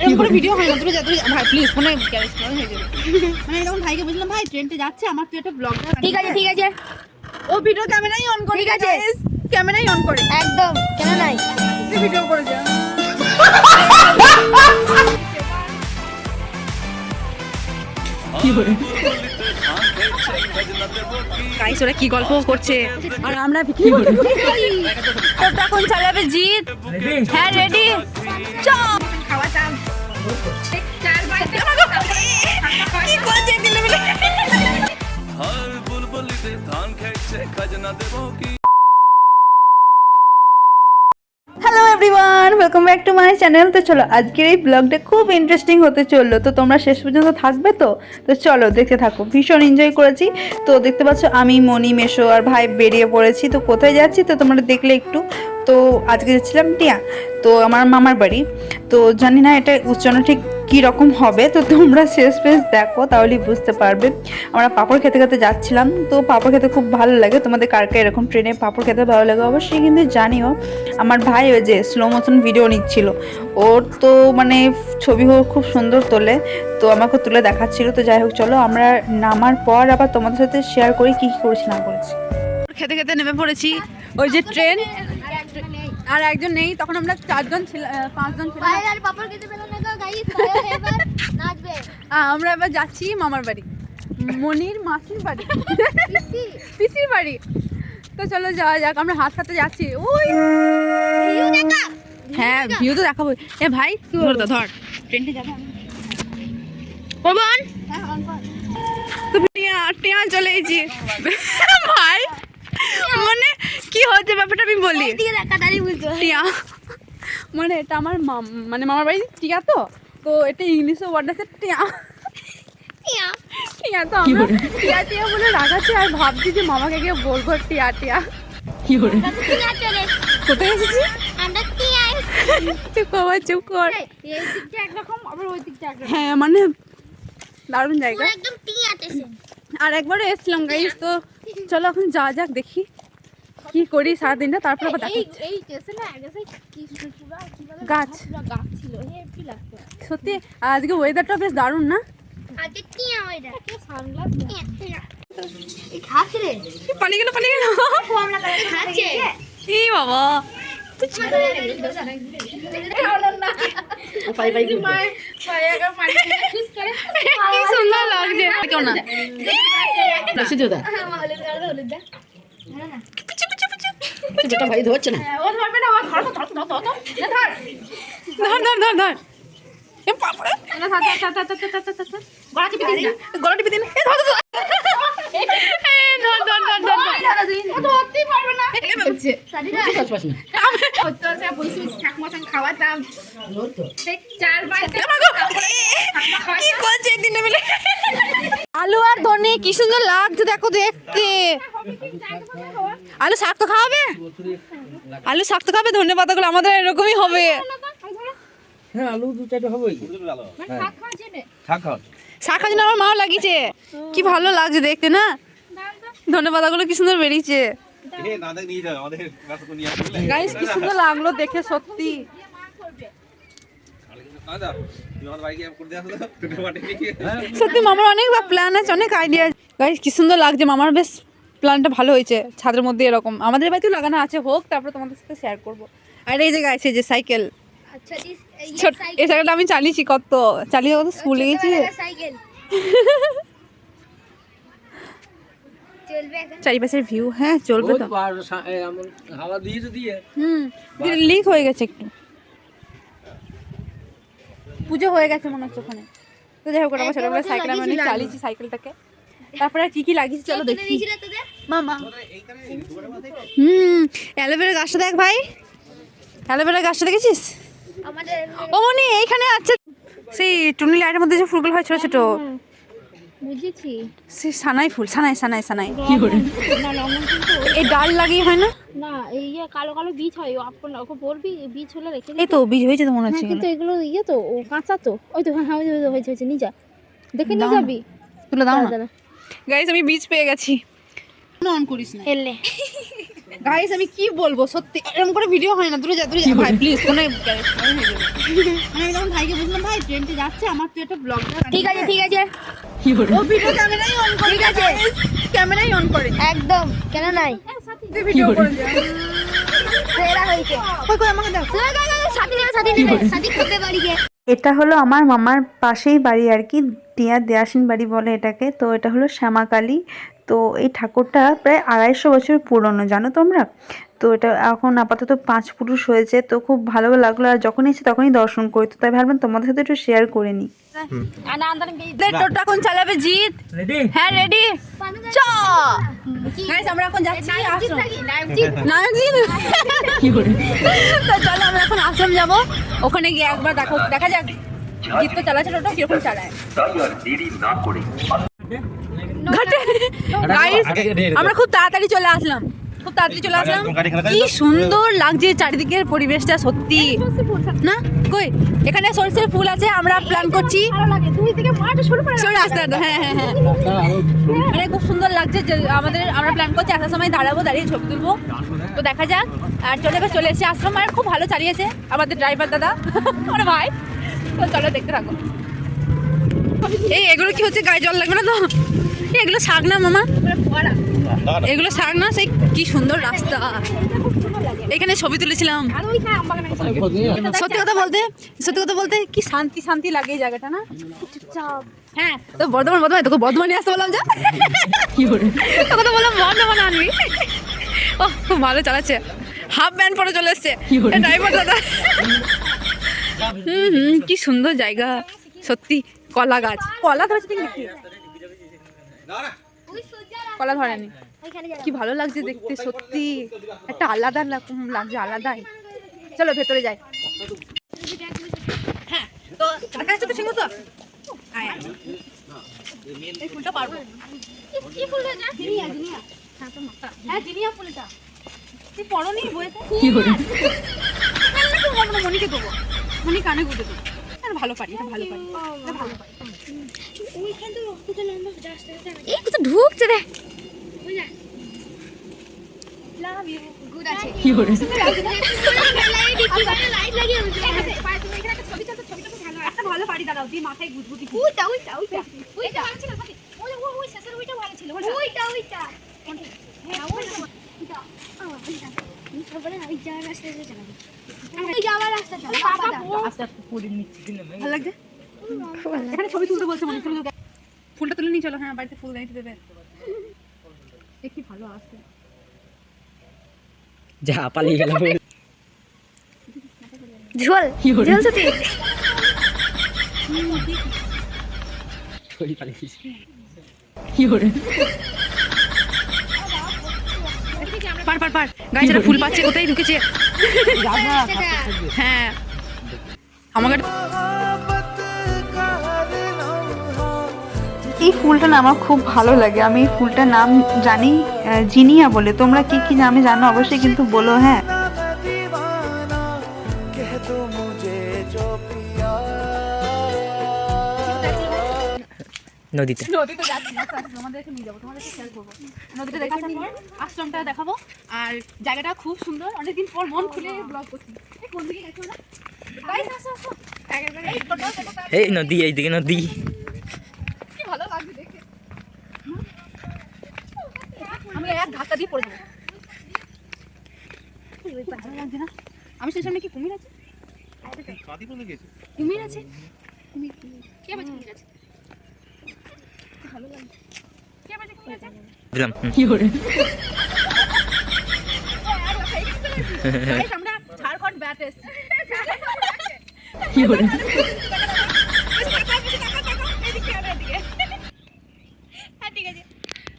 এরকম করে ভিডিও হয় না তুই যা তুই ভাই প্লিজ ফোনে গ্যারেজ হয়ে যাবে মানে এরকম ভাইকে ভাই ট্রেনটা যাচ্ছে আমার তুই একটা ব্লগ ঠিক আছে ঠিক আছে। ও ভিডিও ক্যামেরাই অন করে ঠিক আছে। ক্যামেরাই অন করে। একদম কেন নাই? ভিডিও করে যা গাইস ওরা কি গল্প করছে? আর আমরা কি তো তখন চালাবে জিৎ। হ্যাঁ ready back to my channel তো চলো, আজকের এই ব্লগটা খুব ইন্টারেস্টিং হতে চলল। তো তোমরা শেষ পর্যন্ত থাকবে তো? তো চলো, দেখতে থাকো। ভীষণ এনজয় করেছি। তো দেখতে পাচ্ছ, আমি, মনি, মেশো আর ভাই বেরিয়ে পড়েছি। তো কোথায় যাচ্ছি? তো তোমরা দেখলে একটু। তো আজকে যাচ্ছিলাম টিয়া। তো আমার মামার বাড়ি। তো জানি না, এটা উচ্চারণ ঠিক কী রকম হবে? তো তোমরা শেষ পেজ দেখো, তাহলেই বুঝতে পারবে। আমরা পাঁপড় খেতে খেতে যাচ্ছিলাম। তো পাঁপড় খেতে খুব ভালো লাগে। তোমাদের কার কার এরকম ট্রেনে পাঁপড় খেতে ভালো লাগে অবশ্যই কিন্তু জানিও। আমার ভাই ওই যে স্লো মোশন ভিডিও নিচ্ছিল। ওর তো মানে ছবি খুব সুন্দর তোলে। তো আমাকে তুলে দেখাচ্ছিল। তো যাই হোক, চলো আমরা নামার পর আবার তোমাদের সাথে শেয়ার করি কী কী করেছি, না করেছি। খেতে খেতে নেমে পড়েছি। ওই যে ট্রেন আর একজন নেই তখন আমরা চারজন ছিলাম পাঁচজন ছিলাম। আমরা এবার যাচ্ছি মামার বাড়ি। মনির মাসির বাড়ি। পিসির বাড়ি। তো চলো যাওয়া যাক আমরা হাত হাতে যাচ্ছি। ওই! হ্যাঁ ভিউ তো দেখাবো এ ভাই ধর ধর। ট্রেনটা যাবে? হ্যাঁ তো টিয়া চলে এসেছি। ভাই মানে কি হচ্ছে ব্যাপারটা আমি বলি? টিয়া। মানে এটা আমার মাম মানে মামার বাড়ি টিয়া তো? তো এটা ইংলিশে ওয়ার্ড আছে টিয়া। টিয়া। তো আমরা টিয়া টিয়া বলে রাখাচ্ছি আর ভাবছি যে মামাকে গিয়ে বলব টিয়া টিয়া। ঠিক আছে রে কোথায় এসেছি আমরা কি চুপ কর চুপ কর। এই দিকটা একরকম আবার ওই দিকটা একরকম। হ্যাঁ মানে দারুণ জায়গা। একদম টিয়া আর একবারও এসছিলাম গাইস তো চলো এখন যা যাক দেখি কি করি সারাদিনটা তারপর আবার দেখা গাছ। সত্যি আজকে ওয়েদারটা বেশ দারুণ না? পালিয়ে গেল পালিয়ে গেল। বাবা। ভাই ধরছে না ধর ধর ধর ধর গলা টিপে দিন গলা টিপে দিন ধর ধর ধর ধর। ধরতেই পারবে না। আলু আর ধনে কি সুন্দর লাগছে দেখো দেখতে। আলু শাক তো খাওয়াবে? আলু শাক তো খাবে ধনে পাতাগুলো আমাদের এরকমই হবে। হ্যাঁ আলু দু চারটে হবেই। শাক খাওয়া। শাক খাওয়ার জন্য আমার মাও লাগিয়েছে। কি ভালো লাগছে দেখতে না? ধনে পাতাগুলো কি সুন্দর বেরিয়েছে। গাইস কি সুন্দর লাগল দেখে সত্যি। সত্যি মামার অনেক প্ল্যান আছে অনেক আইডিয়া গাইস কি সুন্দর লাগছে মামার বেশ প্ল্যানটা ভালো হয়েছে ছাদের মধ্যে এরকম। আমাদের বাড়িতেও লাগানো আছে হোক তারপরে তোমাদের সাথে শেয়ার করব। আর এই যে গাইছে যে সাইকেল আচ্ছা এই ছোট এই সাইকেলটা আমি চালিয়েছি কত চালিয়ে কত স্কুলে গেছি চারিপাশের ভিউ হ্যাঁ চলবে তো। হাওয়া দিয়েছে দিয়ে। হুম লিক হয়ে গেছে একটু। পুজো হয়ে গেছে মনে হচ্ছে ওখানে। তো যাই হোক ওটা আমার ছোটবেলায় সাইকেল আমি অনেক চালিয়েছি সাইকেলটাকে তারপরে আর কি কি লাগিয়েছি চলো দেখি। মামা। হুম অ্যালোভেরা গাছটা দেখ ভাই। অ্যালোভেরা গাছটা দেখেছিস? ও মনি এইখানে আছে। সেই টুনি লাইটের মধ্যে যে ফুলগুলো হয় ছোট ছোট। বুঝেছি। সে সানাই ফুল সানাই সানাই সানাই। কি করে? এই ডাল লাগিয়ে হয় না? না এই যে কালো কালো বীজ হয় ও আপন ওকে বলবি বীজ হলে রেখে এই তো বীজ হয়েছে তো মনে হচ্ছে কিন্তু এগুলো ইয়ে তো ও কাঁচা তো। ওই তো হ্যাঁ হ্যাঁ ওই তো, হয়েছে হয়েছে নিয়ে যা। দেখে নিয়ে যাবি? তুলে দাও না। গাইস আমি বীজ পেয়ে গেছি। অন করিস না। এলে। গাইস আমি কি বলব? সত্যি এরকম করে ভিডিও হয় না। দূরে যা দূরে যা। ভাই প্লিজ কোনো গ্যারেজ আমি যখন ভাইকে বললাম ভাই ট্রেনটি যাচ্ছে আমার তুই একটা ব্লগ ঠিক আছে ঠিক আছে। ও ভিডিও ক্যামেরাই অন করে ঠিক আছে। ক্যামেরাই অন করে একদম কেন নাই? ভিডিও করে সেরা হয়েছে। কই কই আমাকে দাও। সাথী নেবে সাথী নেবে সাথী খেতে পারি গে এটা হলো আমার মামার পাশেই বাড়ি আর কি টিয়ার দেয়াসিন বাড়ি বলে এটাকে। তো এটা হলো শ্যামাকালী তো এই ঠাকুরটা প্রায় আড়াইশো বছর পুরনো জানো তোমরা? তো এটা এখন আপাতত পাঁচ পুরুষ হয়েছে তো খুব ভালো লাগল। আর যখন এসে তখনই দর্শন করি। তো তাই ভাবলাম তোমাদের সাথে একটু শেয়ার করে নিই। টোটো এখন চালাবে হ্যাঁ রেডি চ। গাইস আমরা এখন যাচ্ছি তো চলো আমরা এখন আশ্রম যাব। ওখানে গিয়ে একবার দেখো দেখা যাক। তো চালাচ্ছে টোটো কীরকম চালায়। ঘাটে। গাইস আমরা খুব তাড়াতাড়ি চলে আসলাম। খুব তাড়াতাড়ি চলে আসলাম। কি সুন্দর লাগছে চারিদিকের পরিবেশটা সত্যি। না? কই? এখানে সরষের ফুল আছে আমরা প্ল্যান করছি। রাস্তাটা হ্যাঁ হ্যাঁ হ্যাঁ। মানে খুব সুন্দর লাগছে যে আমাদের আমরা প্ল্যান করছি আসার সময় দাঁড়াবো দাঁড়িয়ে ছবি তুলবো। তো দেখা যাক। আর চলে এবার চলে এসে আশ্রম। আর খুব ভালো চালিয়েছে আমাদের ড্রাইভার দাদা আমার ভাই। তো চলো দেখতে থাকো। এই এগুলো কি হচ্ছে? গায়ে জল লাগবে না তো? এগুলো শাক না মামা? এগুলো শাক না সেই কি সুন্দর রাস্তা। এখানে ছবি তুলেছিলাম। সত্যি কথা বলতে সত্যি কথা বলতে কি শান্তি শান্তি লাগে এই জায়গাটা না? হ্যাঁ তো বর্ধমান বর্ধমান তোকে বর্ধমানে আসতে বললাম যা। কি করে? তোকে তো বললাম বর্ধমান আনবি। ও খুব ভালো চালাচ্ছে। হাফ ব্যান্ড পরে চলে এসছে। ড্রাইভার দাদা। হুম হুম কি সুন্দর জায়গা। সত্যি কলা গাছ। কলা ধরছে কলা ধরেনি। কি ভালো লাগছে দেখতে সত্যি। একটা আলাদা রকম লাগছে আলাদাই। চলো ভেতরে যাই। হ্যাঁ তো তো। এই ফুলটা পারব। কি জিনিয়া জিনিয়া। হ্যাঁ জিনিয়া ফুলটা। তুই পড়নি বইতে কি করে মনিকে দেবো। মনি কানে গুঁজে দেবো। ভালো পারি এটা ভালো পারি। এটা ভালো পারি। এই কোথা ঢুকছে রে? ভালো পারি দাঁড়াও দিয়ে মাথায় গুজগুজি ওইটা ওইটা ওইটা ওইটা ওই শেষের ওইটা ভালো ছিল ওইটা। ওইটা। হ্যাঁ ওইটা। ওইটা। ওইটা। ভালো লাগছে? এখানে ছবি তুলতে বলছে মনে ফুলটা তুলে নিয়ে চলো হ্যাঁ বাড়িতে ফুল গাইতে দেবে। কি ভালো আসছে যা পালিয়ে গেল ঝোল ঝোল সাথে পালিয়ে গেছে। পার পার পার। গাইছে ফুল পাচ্ছে কোথায় ঢুকেছে। হ্যাঁ। আমাকে এই ফুলটা না আমার খুব ভালো লাগে। আমি এই ফুলটার নাম জানি জিনিয়া বলে। তোমরা কি কি নামে জানো? অবশ্যই কিন্তু বলো হ্যাঁ। নদীতে। নদীতে যাচ্ছি আচ্ছা, তোমাদেরকে নিয়ে যাব তোমাদেরকে শেয়ার করব। নদীতে দেখার পর আশ্রমটা দেখাবো। আর জায়গাটা খুব সুন্দর অনেকদিন পর মন খুলে ব্লগ করছি। এই কোন দিকে গেছো না গাইস আসো আসো। একেবারে এই টোটো টোটো এই নদী এইদিকে নদী। কি ভালো লাগবে দেখে। আমি এক ধাক্কা দিয়ে পড়ে যাব। আমি সেই সামনে কি কুমির আছে? কুমির আছে? কুমির কে কুমির আছে? কে দিলাম হুম। Guys, আমরা ঝাড়খণ্ড ব্যাট এসেছি।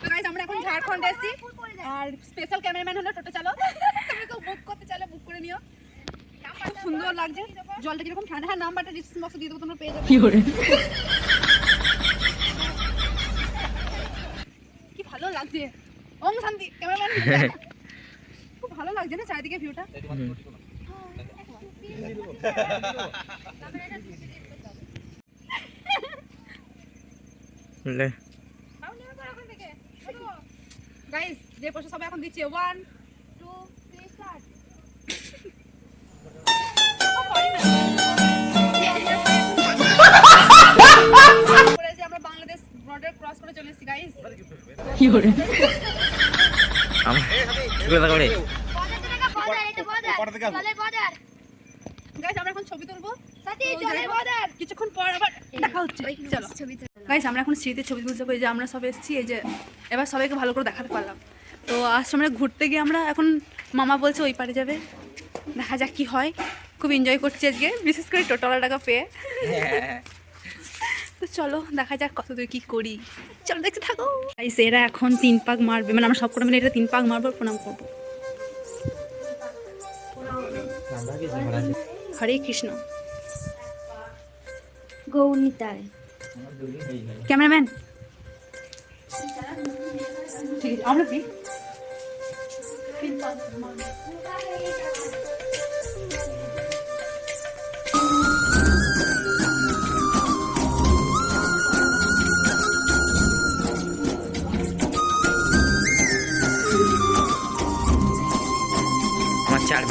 তো আমরা এখন ঝাড়খণ্ড এসেছি আর স্পেশাল ক্যামেরাম্যান হলো টোটো চালক তুমি কেউ বুক করতে চাইলে বুক করে নিও খুব সুন্দর লাগছে জলটা কীরকম ঠান্ডা হ্যাঁ নাম্বারটা ডিসক্রিপশন বক্সে দিয়ে পেয়ে যাবে কি লাগছে ওম শান্তি ক্যামেরাম্যান। খুব ভালো লাগছে না চারিদিকে ভিউটা লে। গাইস যে পয়সা সবাই এখন দিচ্ছে one two three start Ha! কিছুক্ষণ পর আবার দেখা হচ্ছে। চলো। গাইস আমরা এখন স্মৃতির ছবি তুলতে পারি। যে আমরা সব এসেছি এই যে এবার সবাইকে ভালো করে দেখাতে পারলাম। তো আশ্রমে ঘুরতে গিয়ে আমরা এখন মামা বলছে ওই পারে যাবে। দেখা যাক কি হয়। খুব এনজয় করছি আজকে। বিশেষ করে টোটালা টাকা পেয়ে তো চলো দেখা যাক কত দূর কি করি। চলো দেখতে থাকো। গাইস এরা এখন তিন পাক মারবে। মানে আমরা সব করে মিলে এটা তিন পাক মারবো প্রণাম করব। হরে কৃষ্ণ। গৌনিতায় ক্যামেরাম্যান। ঠিক আছে আমরা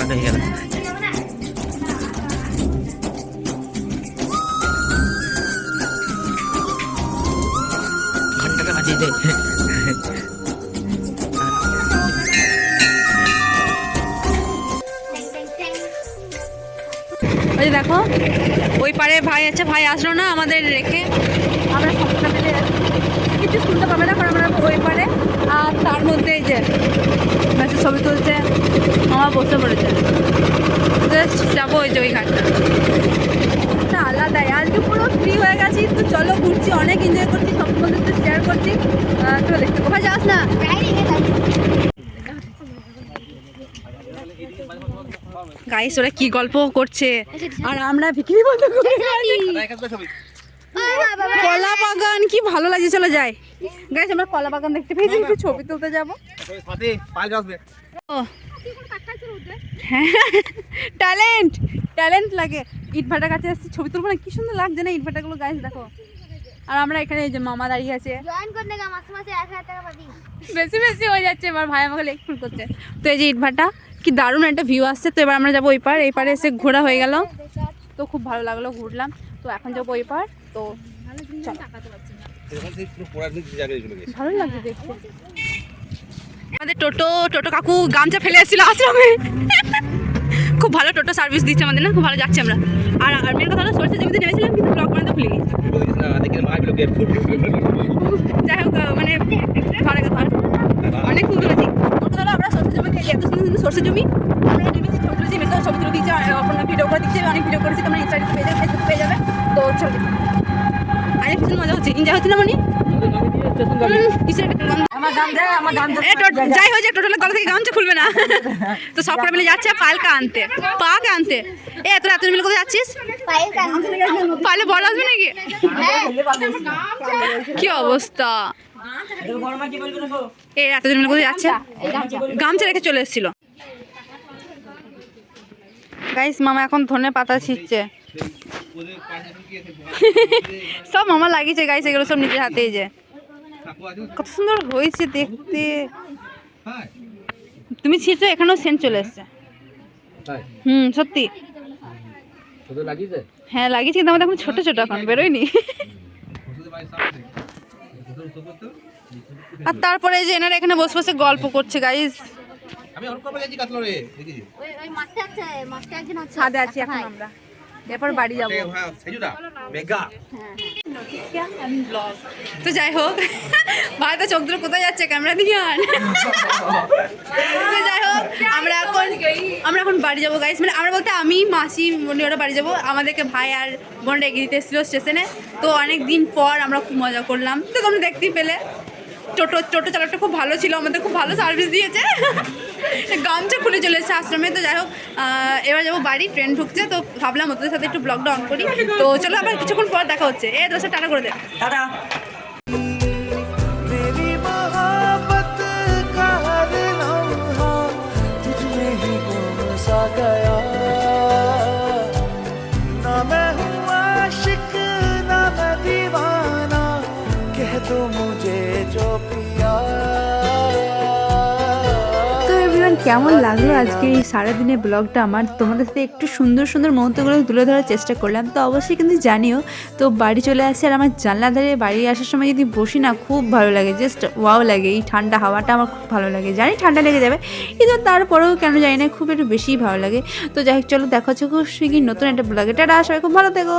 পাক হয়ে গেল। ওই দেখো, ওই পারে ভাই আছে, ভাই আসলো না আমাদের রেখে। আমরা সবটা কিছু শুনতে পাবে না, কারণ আমরা ওই পারে। আর তার মধ্যে এই যে ম্যাচের ছবি তুলছে আমার বসে পড়েছে। জাস্ট যাব ওই যে ওই ঘাটটা আলাদাই। আজকে পুরো ফ্রি হয়ে গেছি তো চলো ঘুরছি অনেক এনজয় করছি সব বন্ধুদের শেয়ার করছি। চলো দেখতে কোথায় যাস না? গাইস ওরা কি গল্প করছে? আর আমরা বিক্রি বন্ধ করে কলা বাগান কি ভালো লাগছে চলো যাই। গাইস আমরা কলা বাগান দেখতে পেয়েছি একটু ছবি তুলতে যাব। ও। ট্যালেন্ট ট্যালেন্ট লাগে। ইট ভাটার কাছে আসছি ছবি তুলবো না কি সুন্দর লাগছে না ইট ভাটাগুলো গাইস দেখো। আর আমরা এখানে এই যে মামা দাঁড়িয়ে আছে। বেশি বেশি হয়ে যাচ্ছে এবার ভাই আমাকে লেগ ফুল করছে। তো এই যে ইটভাটা কি দারুণ একটা ভিউ আসছে। তো এবার আমরা যাব ওই পার এই পারে এসে ঘোরা হয়ে গেল। তো খুব ভালো লাগল ঘুরলাম। তো এখন যাব ওই পার তো চলো। ভালো লাগছে দেখতে। আমাদের টোটো টোটো কাকু গামছা ফেলে এসেছিল আশ্রমে। খুব ভালো টোটো সার্ভিস দিচ্ছে আমাদের না খুব ভালো যাচ্ছে আমরা। আর আর মেয়ের কথা হলো সরষে জমিতে নেমেছিলাম কিন্তু ব্লগ বানাতে ভুলে গেছি। যাই হোক মানে ভালো কথা। অনেক সুন্দর আছে ওটা হলো আমরা সরষে জমি থেকে এত সুন্দর সুন্দর সরষে জমি। আমরা নেমেছি ছবি তুলেছি মেসে ছবি তুলে দিচ্ছি অপর্ণা ভিডিও করে দিচ্ছি অনেক ভিডিও করেছি তোমরা ইনস্টাগ্রাম পেয়ে যাবে ফেসবুক পেয়ে যাবে। তো চলো। আজ ভীষণ মজা হচ্ছে এনজয় হচ্ছে না মানে? যাই হয়ে যাক টোটালে গলা থেকে গামছা খুলবে না। তো সব মিলে যাচ্ছে পালকা আনতে পাকে আনতে। এ তোরা এত মিলে কোথায় যাচ্ছিস? পালে বড় আসবে নাকি? কি অবস্থা? এ এতজন মিলে কোথায় যাচ্ছে? গামছা রেখে চলে এসেছিল। গাইস মামা এখন ধনে পাতা ছিঁড়ছে। সব মামা লাগিয়েছে গাইস এগুলো সব নিজের হাতে যে। কত সুন্দর হয়েছে দেখতে। তুমি ছিঁড়ছো এখানেও সেন্ট চলে এসছে। হুম সত্যি। হ্যাঁ লাগিয়েছি কিন্তু আমাদের এখন ছোট ছোট এখন বেরোয়নি। আর তারপরে যে এনারা এখানে বসে বসে গল্প করছে গাইস ওই ওই মাঠটা আছে মাঠটা একজন আছে। ছাদে আছি এখন আমরা। এরপর বাড়ি যাব। তো যাই হোক ভাই তো চোখ ধরে কোথায় যাচ্ছে? ক্যামেরা দিয়ে আন। যাই হোক আমরা এখন আমরা এখন বাড়ি যাব গাইস মানে আমরা বলতে আমি মাসি মনি ওরা বাড়ি যাব। আমাদেরকে ভাই আর বোনটা এগিয়ে দিতে এসেছিল স্টেশনে। তো অনেক দিন পর আমরা খুব মজা করলাম। তো তোমরা দেখতেই পেলে। টোটো টোটো চালকটা খুব ভালো ছিল আমাদের খুব ভালো সার্ভিস দিয়েছে। গামছা খুলে চলে এসেছে আশ্রমে তো যাই হোক আহ, এবার যাবো বাড়ি ট্রেন ঢুকছে তো ভাবলাম ওদের সাথে একটু ব্লগটা অন করি তো চলো আবার কিছুক্ষণ পর দেখা হচ্ছে এ দোষে টাটা করে দে मेरी मोहब्बत का हर लम्हा কেমন লাগল আজকে এই সারাদিনের ব্লগটা আমার? তোমাদের সাথে একটু সুন্দর সুন্দর মুহূর্তগুলো তুলে ধরার চেষ্টা করলাম। তো অবশ্যই কিন্তু জানিও, তো বাড়ি চলে আসছে আর আমার জানলা ধারে বাড়ি আসার সময় যদি বসি না, খুব ভালো লাগে। জাস্ট ওয়াও লাগে, এই ঠান্ডা হাওয়াটা আমার খুব ভালো লাগে। জানি ঠান্ডা লেগে যাবে, কিন্তু তারপরেও কেন জানি না, খুব একটু বেশিই ভালো লাগে। তো যাই হোক, চলো দেখা হচ্ছে খুব শিগগির নতুন একটা ব্লগে। টাটা, সবাই খুব ভালো থেকো।